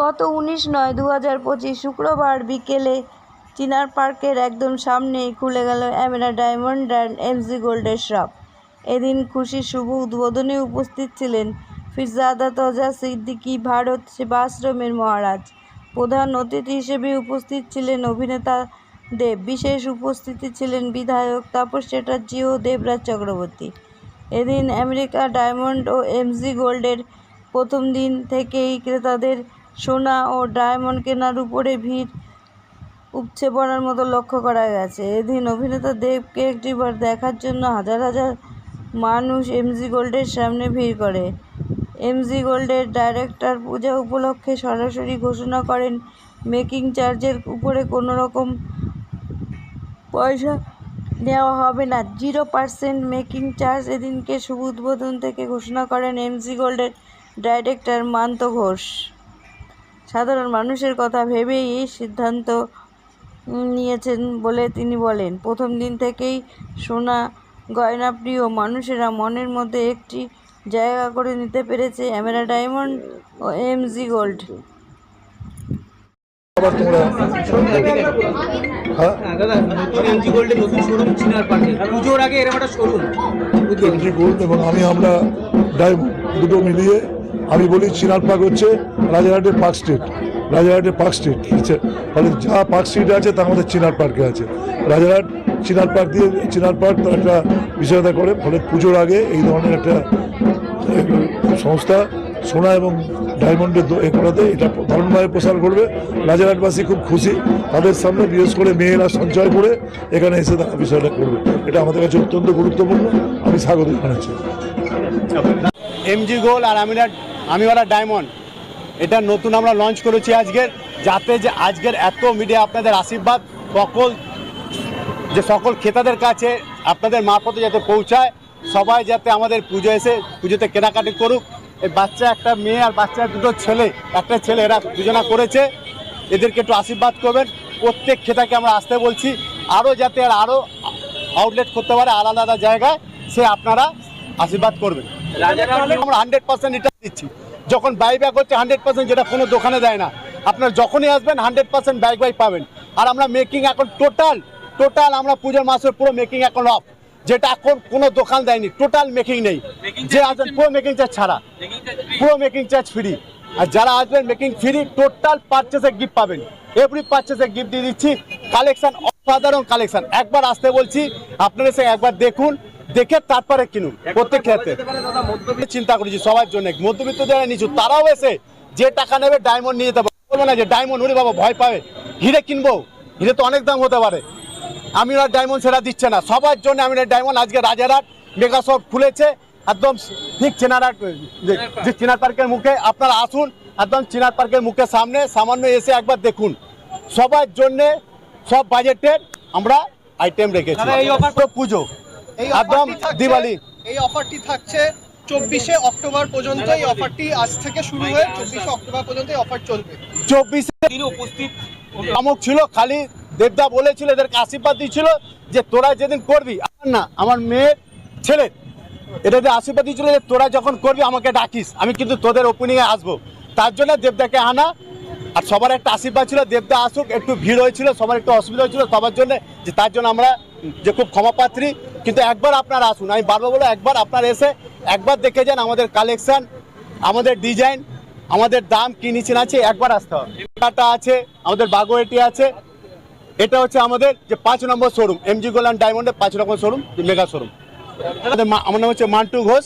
গত উনিশ নয় দু হাজার পঁচিশ শুক্রবার বিকেলে চিনার পার্কের একদম সামনেই খুলে গেল অ্যামেরা ডায়মন্ড অ্যান্ড এমজি গোল্ডের শপ। এদিন খুশির শুভ উদ্বোধনে উপস্থিত ছিলেন ফিরজাদা তজা সিদ্দিকী ভারত সেবাশ্রমের মহারাজ। প্রধান অতিথি হিসেবে উপস্থিত ছিলেন অভিনেতা দেব, বিশেষ উপস্থিতি ছিলেন বিধায়ক তাপস চ্যাটার্জি ও দেবরাজ চক্রবর্তী। এদিন আমেরিকা ডায়মন্ড ও এমজি গোল্ডের প্রথম দিন থেকেই ক্রেতাদের সোনা ও ডায়মন্ড কেনার উপরে ভিড় উপচে পড়ার মতো লক্ষ্য করা গেছে। এদিন অভিনেতা দেবকে একটিবার দেখার জন্য হাজার হাজার মানুষ এমজি গোল্ডের সামনে ভিড় করে। এমজি গোল্ডের ডাইরেক্টর পূজা উপলক্ষে সরাসরি ঘোষণা করেন, মেকিং চার্জের উপরে কোনো রকম পয়সা নেওয়া হবে না। জিরো পার্সেন্ট মেকিং চার্জ এদিনকে শুভ উদ্বোধন থেকে ঘোষণা করেন এমজি গোল্ডের ডাইরেক্টর মান্ত ঘোষ। সাধারণ মানুষের কথা ভেবেই এই সিদ্ধান্ত নিয়েছেন বলে তিনি বলেন প্রথম দিন থেকেই সোনা গয়নাপ্রিয় মানুষেরা মনের মধ্যে একটি জায়গা করে নিতে পেরেছে অ্যামেরা ডায়মন্ড ও এমজি গোল্ড। আবার তোমরা হ্যাঁ? দাদা নতুন এমজি গোল্ডের নতুন শোরুম চিনার পার্কে পুজোর আগে এরকম একটা শোরুম গোল্ড এবং আমি আমরা ডায়মন্ড দুটো মিলিয়ে আমি বলি চিনার পার্ক হচ্ছে রাজারহাটের পার্ক স্ট্রিট রাজারহাটের পার্ক স্ট্রিট। ফলে যা পার্ক স্ট্রিট আছে তার মধ্যে চিনার পার্কে আছে। রাজারহাট চিনার পার্ক দিয়ে চিনার পার্ক তার একটা বিষয়তা করে, ফলে পুজোর আগে এই ধরনের একটা সংস্থা সোনা এবং ডায়মন্ডের এ করাতে এটা দারুণভাবে প্রসার করবে। রাজারহাটবাসী খুব খুশি। তাদের সামনে বিশেষ করে মেয়েরা সঞ্চয় করে এখানে এসে তারা বিষয়টা করবে। এটা আমাদের কাছে অত্যন্ত গুরুত্বপূর্ণ। আমি স্বাগত জানাচ্ছি। এমজি গোল আর আমিরা আমিওয়ালা ডায়মন্ড এটা নতুন আমরা লঞ্চ করেছি আজকের যাতে যে আজকের এত মিডিয়া আপনাদের আশীর্বাদ, সকল, যে সকল ক্রেতাদের কাছে আপনাদের মারফতে যাতে পৌঁছায়, সবাই যাতে আমাদের পুজো এসে, পুজোতে কেনাকাটি করুক। এই বাচ্চা একটা মেয়ে আর বাচ্চা দুটো ছেলে, একটা ছেলে এরা দুজনা করেছে। এদেরকে একটু আশীর্বাদ করবেন। প্রত্যেক খেতাকে আমরা আসতে বলছি আরও যাতে আর আরও আউটলেট করতে পারে আলাদা আলাদা জায়গায়, সে আপনারা আশীর্বাদ করবেন। আমরা হান্ড্রেড পার্সেন্ট রিটার্ন দিচ্ছি। যখন হচ্ছে হান্ড্রেড পার্সেন্ট যেটা কোনো দোকানে দেয় না। আপনার যখনই আসবেন হান্ড্রেড পার্সেন্ট ব্যাক বাই পাবেন। আর আমরা মেকিং এখন টোটাল টোটাল আমরা পুজোর মাসের পুরো মেকিং এখন অফ যেটা এখন কোনো দোকান দেয়নি টোটাল মেকিং নেই। যে আসবেন পুরো মেকিং চার্জ ছাড়া। পুরো মেকিং চার্জ ফ্রি আর যারা আসবেন মেকিং ফ্রি টোটাল পারচেসে গিফট পাবেন। এভরি পারচেসে গিফট দিয়ে দিচ্ছি। কালেকশন অসাধারণ কালেকশন একবার আসতে বলছি আপনারা এসে একবার দেখুন। দেখে তারপরে কিনুন প্রত্যেক ক্ষেত্রে। চিন্তা করেছি সবার জন্য মধ্যবিত্ত যারা নিচু তারাও এসে যে টাকা নেবে ডায়মন্ড নিয়ে যেতে পারবে না যে ডায়মন্ড উনি বাবা ভয় পাবে। হিরে কিনবো। হিরে তো অনেক দাম হতে পারে। আমি আর ডায়মন্ড সেটা দিচ্ছে না। সবার জন্য আমি ডায়মন্ড আজকে রাজারহাট মেগা শপ খুলেছে। একদম ঠিক চেনারহাট যে- চিনার পার্কের মুখে। আপনারা আসুন একদম চিনার পার্কের মুখের সামনে সামান্য এসে একবার দেখুন। সবার জন্যে সব বাজেটের আমরা আইটেম রেখেছি। পুজো। একদম দিওয়ালি। এই অফারটি থাকছে চব্বিশে অক্টোবর পর্যন্ত এই অফারটি আজ থেকে শুরু হয়ে চব্বিশে অক্টোবর পর্যন্ত এই অফার চলবে। চব্বিশে তিনি উপস্থিত। আমক ছিল খালি দেবদা বলেছিল এদেরকে আশীর্বাদ দিয়েছিল যে তোরা যেদিন করবি আমার না আমার মেয়ের ছেলে এটাতে আশীর্বাদ দিয়েছিল যে তোরা যখন করবি আমাকে ডাকিস আমি কিন্তু তোদের ওপেনিংয়ে আসব। তার জন্য দেবদাকে আনা আর সবার একটা আশীর্বাদ ছিল দেবদা আসুক, একটু ভিড় হয়েছিল, সবার একটু অসুবিধা হয়েছিল সবার জন্য, যে তার জন্য আমরা যে খুব ক্ষমাপাত্রী কিন্তু একবার আপনারা আসুন, আমি বারবার বলো একবার আপনারা এসে একবার দেখে যান আমাদের কালেকশন আমাদের ডিজাইন আমাদের দাম কি নিচে আছে একবার আসতে হবে। টাটা আছে, আমাদের বাগোয়েটি আছে, এটা হচ্ছে আমাদের যে পাঁচ নম্বর শোরুম এমজি গোল্ড অ্যান্ড ডায়মন্ডের পাঁচ নম্বর শোরুম মেগা শোরুম আমার নাম হচ্ছে মান্টু ঘোষ,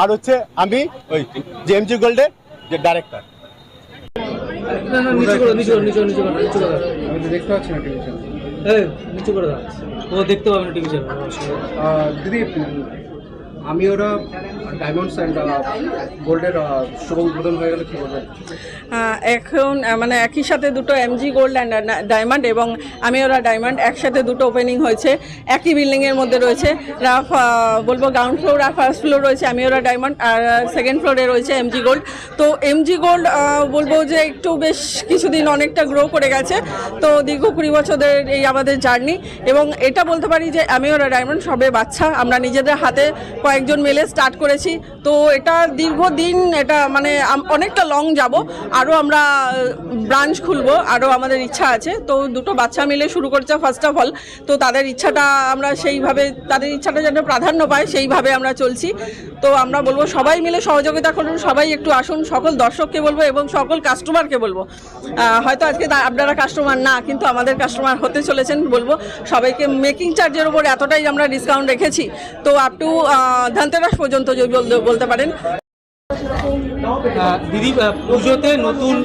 আর হচ্ছে আমি ওই যে এমজি গোল্ডের যে ডাইরেক্টর না না নিচু করে নিচু নিচু নিচু করে নিচু করে আমি তো দেখতে পাচ্ছি না টিভি চ্যানেল। এই নিচু করে দাও। ও দেখতে পাবে না টিভি চ্যানেল। দিদি আমি ওরা ডায়মন্ডস গোল্ডের শুভ উদ্বোধন হয়ে কি বলবেন? এখন মানে একই সাথে দুটো এমজি গোল্ড অ্যান্ড ডায়মন্ড এবং আমি ওরা ডায়মন্ড একসাথে দুটো ওপেনিং হয়েছে। একই বিল্ডিংয়ের মধ্যে রয়েছে। রাফ বলব গ্রাউন্ড ফ্লোর আর ফার্স্ট ফ্লোর রয়েছে, আমি ওরা ডায়মন্ড আর সেকেন্ড ফ্লোরে রয়েছে এমজি গোল্ড তো এমজি গোল্ড বলব যে একটু বেশ কিছুদিন অনেকটা গ্রো করে গেছে। তো দীর্ঘ কুড়ি বছরের এই আমাদের জার্নি এবং এটা বলতে পারি যে আমি ওরা ডায়মন্ড সবে বাচ্চা। আমরা নিজেদের হাতে কয়েকজন মিলে স্টার্ট করেছি। তো এটা দীর্ঘদিন এটা মানে অনেকটা লং যাব। আরও আমরা ব্রাঞ্চ খুলবো আরও আমাদের ইচ্ছা আছে। তো দুটো বাচ্চা মিলে শুরু করছে ফার্স্ট অফ অল তো তাদের ইচ্ছাটা আমরা সেইভাবে, তাদের ইচ্ছাটা যেন প্রাধান্য পায়, সেইভাবে আমরা চলছি। তো আমরা বলব সবাই মিলে সহযোগিতা করুন, সবাই একটু আসুন, সকল দর্শককে বলব এবং সকল কাস্টমারকে বলব। হয়তো আজকে আপনারা কাস্টমার না, কিন্তু আমাদের কাস্টমার হতে চলেছেন বলব। সবাইকে মেকিং চার্জের উপর এতটাই আমরা ডিসকাউন্ট রেখেছি। তো আপ টু ধনতেরাস পর্যন্ত বলতে পারেন। দিদি পুজোতে নতুন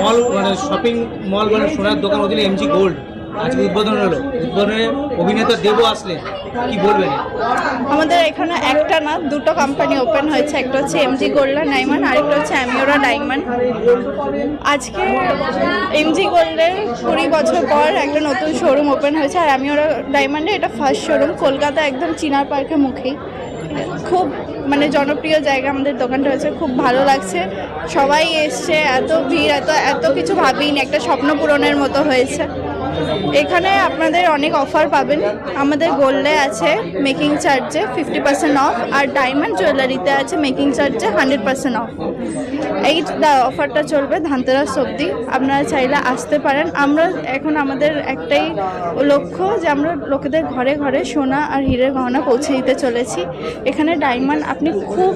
মল মানে শপিং মল মানে সোনার দোকান, ওদিনে এমজি গোল্ড আজকে উদ্বোধন হলো। উদ্বোধনে অভিনেতা আসলেন কি বলবেন? আমাদের এখানে একটা না, দুটো কোম্পানি ওপেন হয়েছে। একটা হচ্ছে এমজি গোল্ডা ডায়মন্ড আরেকটা হচ্ছে অ্যামিওরা ডায়মন্ড আজকে এমজি গোল্ডের কুড়ি বছর পর একটা নতুন শোরুম ওপেন হয়েছে। আর অ্যামিওরা ডায়মন্ডে এটা ফার্স্ট শোরুম কলকাতা একদম চিনার পার্কের মুখেই। খুব মানে জনপ্রিয় জায়গা আমাদের দোকানটা হয়েছে। খুব ভালো লাগছে। সবাই এসছে, এত ভিড়, এত এত কিছু ভাবিনি। একটা স্বপ্ন পূরণের মতো হয়েছে। এখানে আপনাদের অনেক অফার পাবেন। আমাদের গোল্ডে আছে মেকিং চার্জে ফিফটি পার্সেন্ট অফ আর ডায়মন্ড জুয়েলারিতে আছে মেকিং চার্জে হান্ড্রেড পার্সেন্ট অফ এই অফারটা চলবে, ধানতেরাস অবধি। আপনারা চাইলে আসতে পারেন। আমরা এখন আমাদের একটাই লক্ষ্য যে আমরা লোকেদের ঘরে ঘরে সোনা আর হীরের গহনা পৌঁছে দিতে চলেছি। এখানে ডায়মন্ড আপনি খুব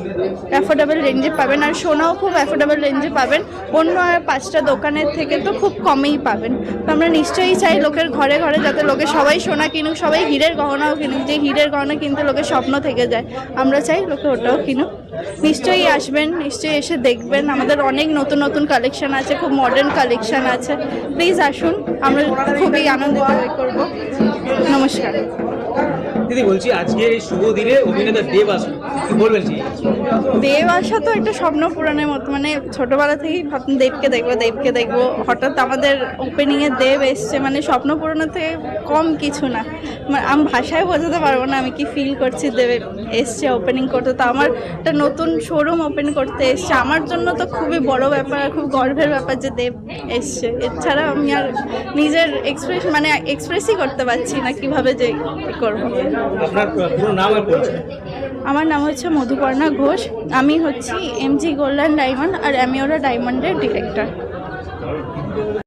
অ্যাফোর্ডেবল রেঞ্জে পাবেন আর সোনাও খুব অ্যাফোর্ডেবল রেঞ্জে পাবেন। অন্য পাঁচটা দোকানের থেকে তো খুব কমেই পাবেন। তো আমরা নিশ্চয়ই চাই লোকের ঘরে ঘরে যাতে লোকে সবাই সোনা কিনুক, সবাই হীরের গহনাও কিনুক। যে হীরের গহনা কিনতে লোকের স্বপ্ন থেকে যায়, আমরা চাই লোকে ওটাও কিনুক। নিশ্চয়ই আসবেন, নিশ্চয়ই এসে দেখবেন। আমাদের অনেক নতুন নতুন কালেকশন আছে, খুব মডার্ন কালেকশন আছে। প্লিজ আসুন, আমরা খুবই আনন্দ করব। নমস্কার। দিদি, বলছি আজকে এই শুভ দিনে অভিনেতা দেব আসবেন। কি বলবেন? দেব আসা তো একটা স্বপ্ন পূরণের মতো মানে ছোটবেলা থেকেই ভাবতাম দেবকে দেখব দেবকে দেখব। হঠাৎ আমাদের ওপেনিংয়ে দেব এসছে মানে স্বপ্ন পূরণের থেকে কম কিছু না। মানে আমি ভাষায় বোঝাতে পারব না আমি কি ফিল করছি দেব এসছে ওপেনিং করতে। তো আমার একটা নতুন শোরুম ওপেন করতে এসছে। আমার জন্য তো খুবই বড় ব্যাপার খুব গর্বের ব্যাপার যে দেব এসছে। এছাড়া আমি আর নিজের এক্সপ্রেস মানে এক্সপ্রেসই করতে পারছি না কীভাবে যে করব। আপনার পুরো নাম আমার নাম হচ্ছে মধুপর্ণা ঘোষ। আমি হচ্ছি এমজি গোল্ডেন ডায়মন্ড আর অ্যামিওরা ডায়মন্ডের ডিরেক্টর